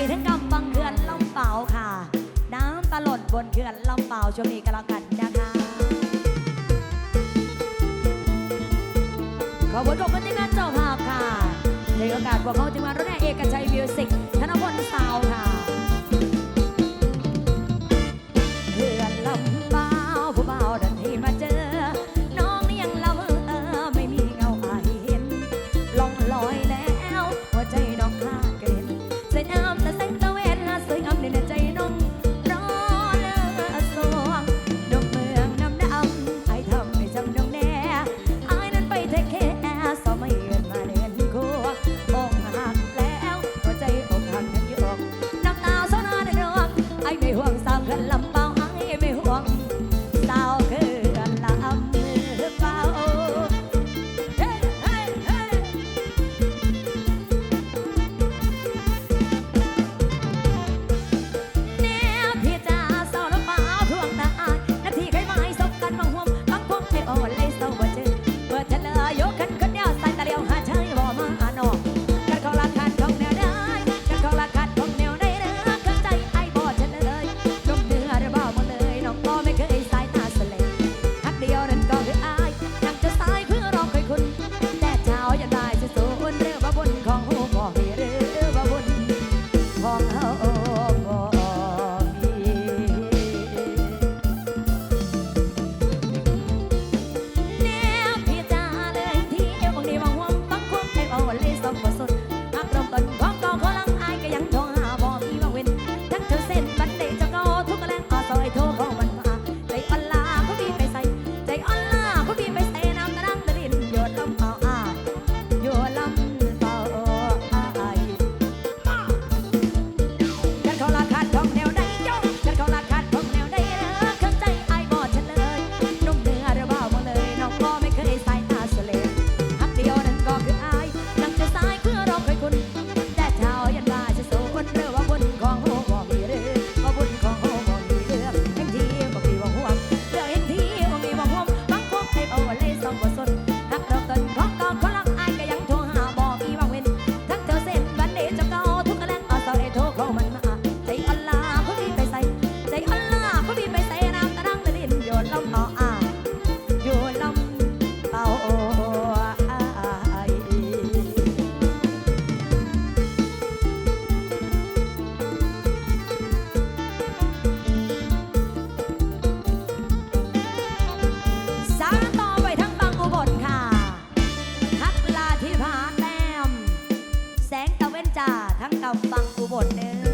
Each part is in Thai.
อยถึงกำบังเขื่อนลำเปล่าค่ะ น้ำตล่นบนเขื่อนลำเปล่าช่วงนี้ก็แล้วกันนะคะขอบคุณขอบคุที่งานเจ้าภาพค่ะในโอกาสพวกเขาจึงมารุ่นแรกเอกชัยมิวสิกธนพลสาวค่ะานคำฟังกูบทเด้อ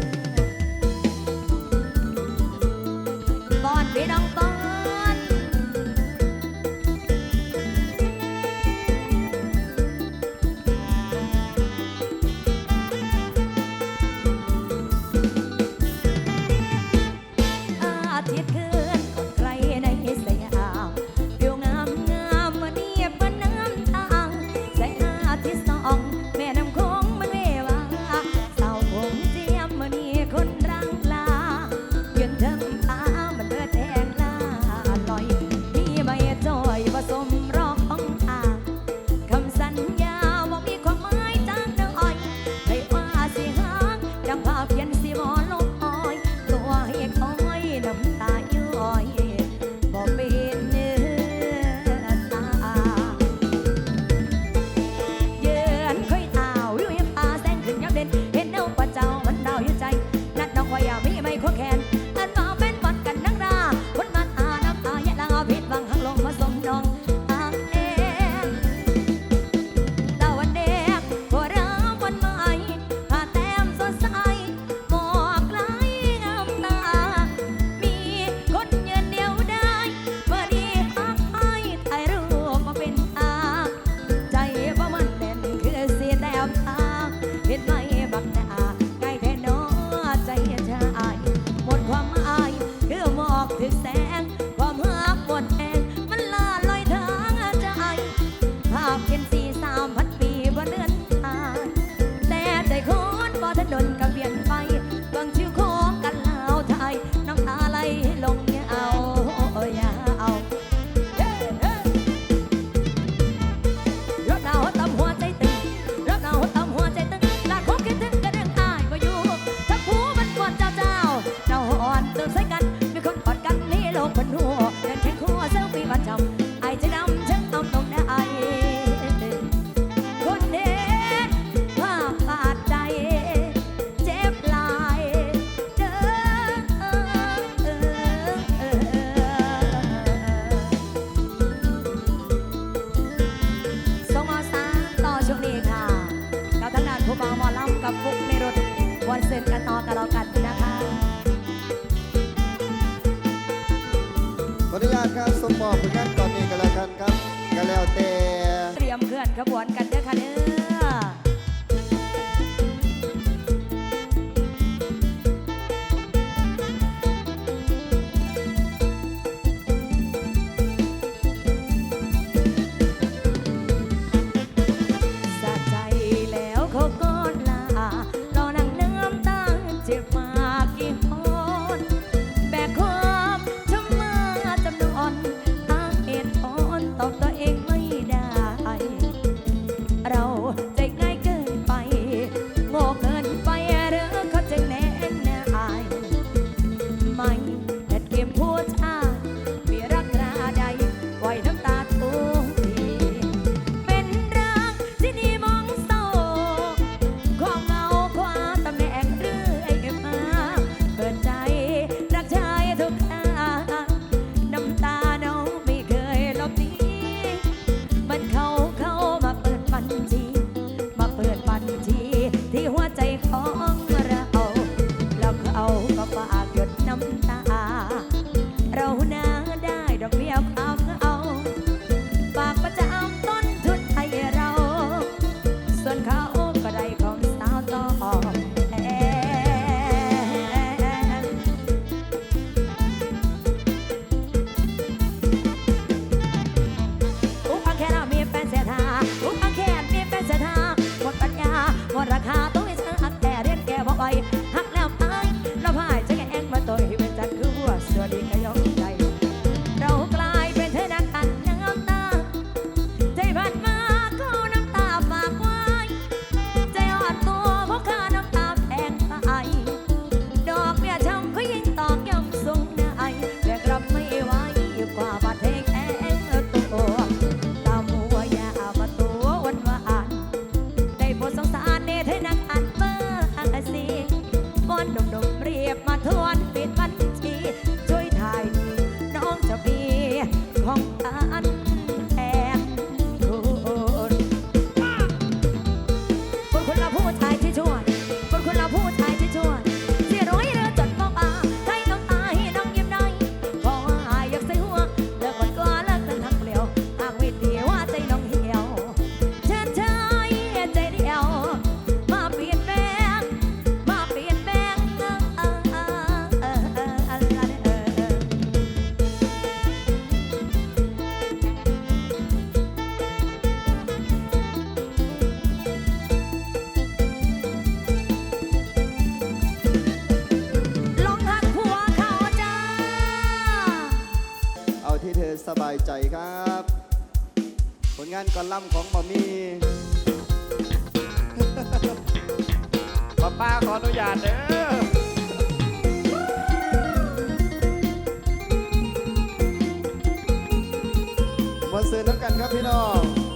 เสริมน้ำกันครับพี่น้อง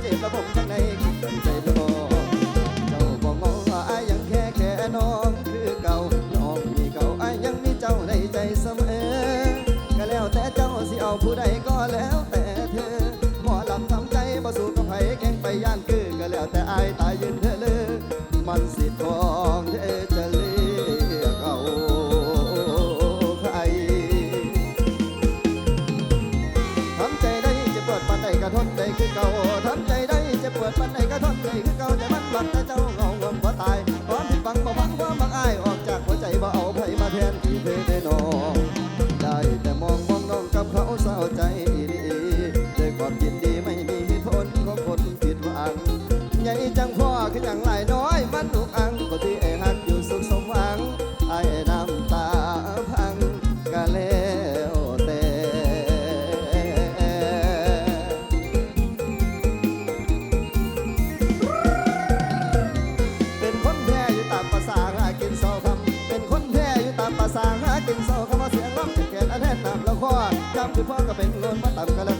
เจ็บแล้ผม ที่พ่อก็เป็นเงินมาต่ำกันแล้ว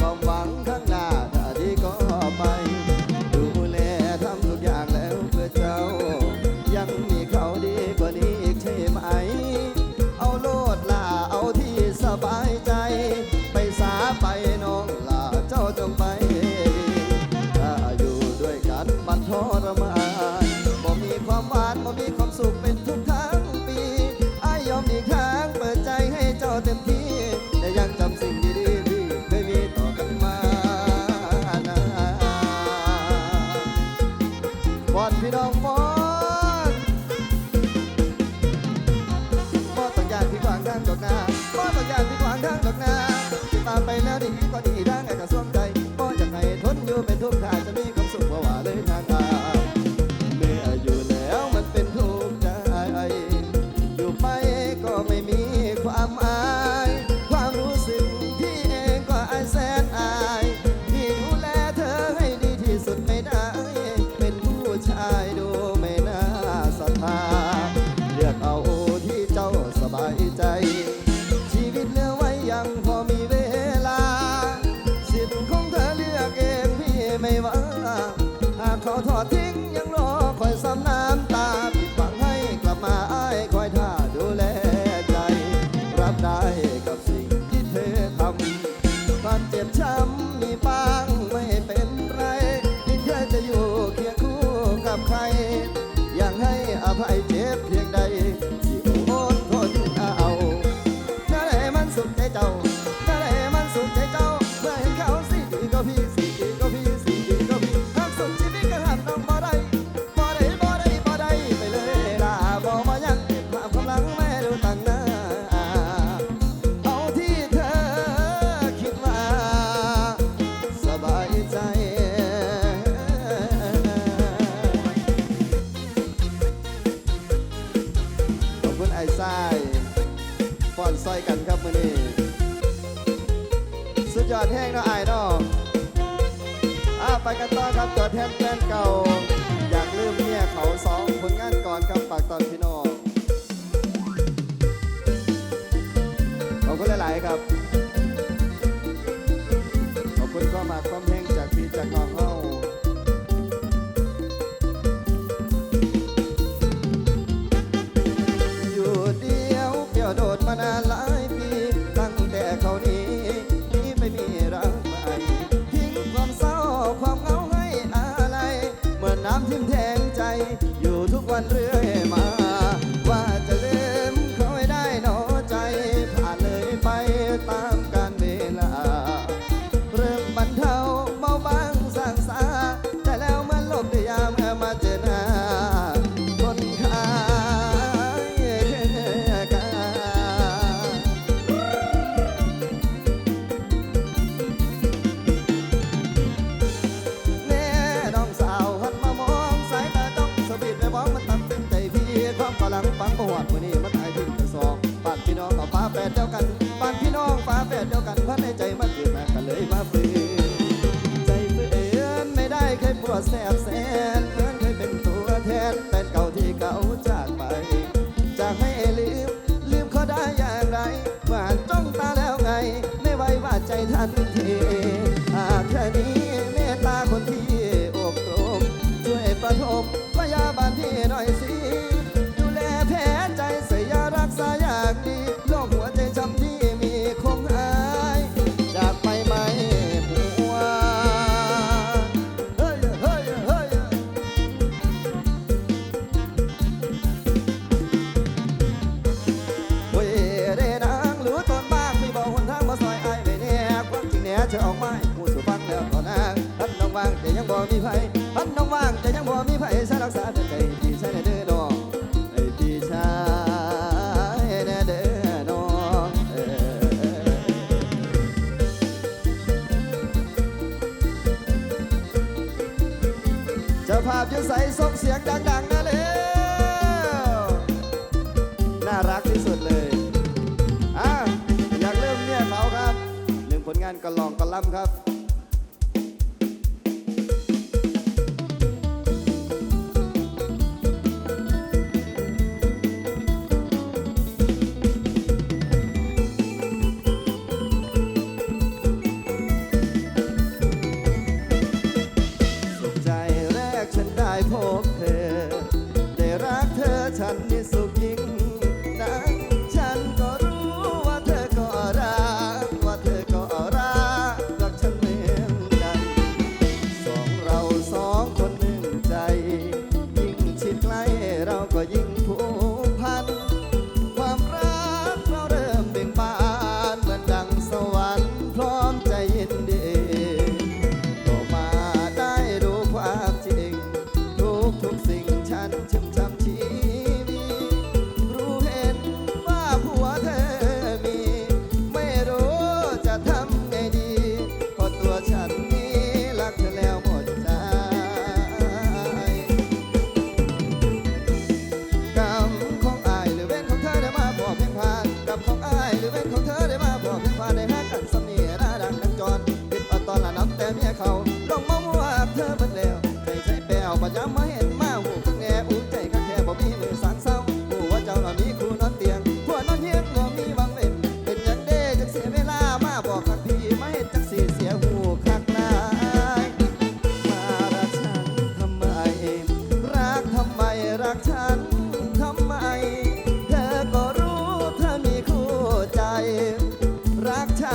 ความหวัง ฟอนพี่น้องฟอนฟอนต้องยานพี่กวางดังดอกนาพ่อนต้องยานพี่กวางดังดอกนาตามไปแล้วดีกว่าดี happy. was there มีไผพันน้องว่างจะยังบ่มีไผสรักษาใจพี่ชายเด้อน้องไอ้พี่ชายแน่เด้อน้องจะภาพยืดใส่ส่งเสียงดังๆนะเร็วน่ารักที่สุดเลยอะอยากเริ่มเนี่ยเขาครับหนึ่งผลงานกระลองกระลำครับ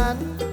one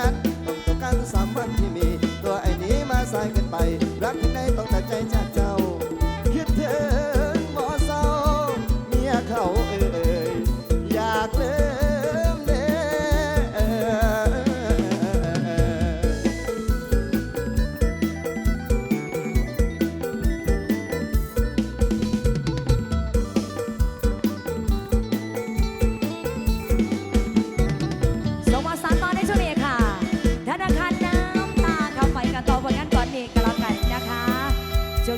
not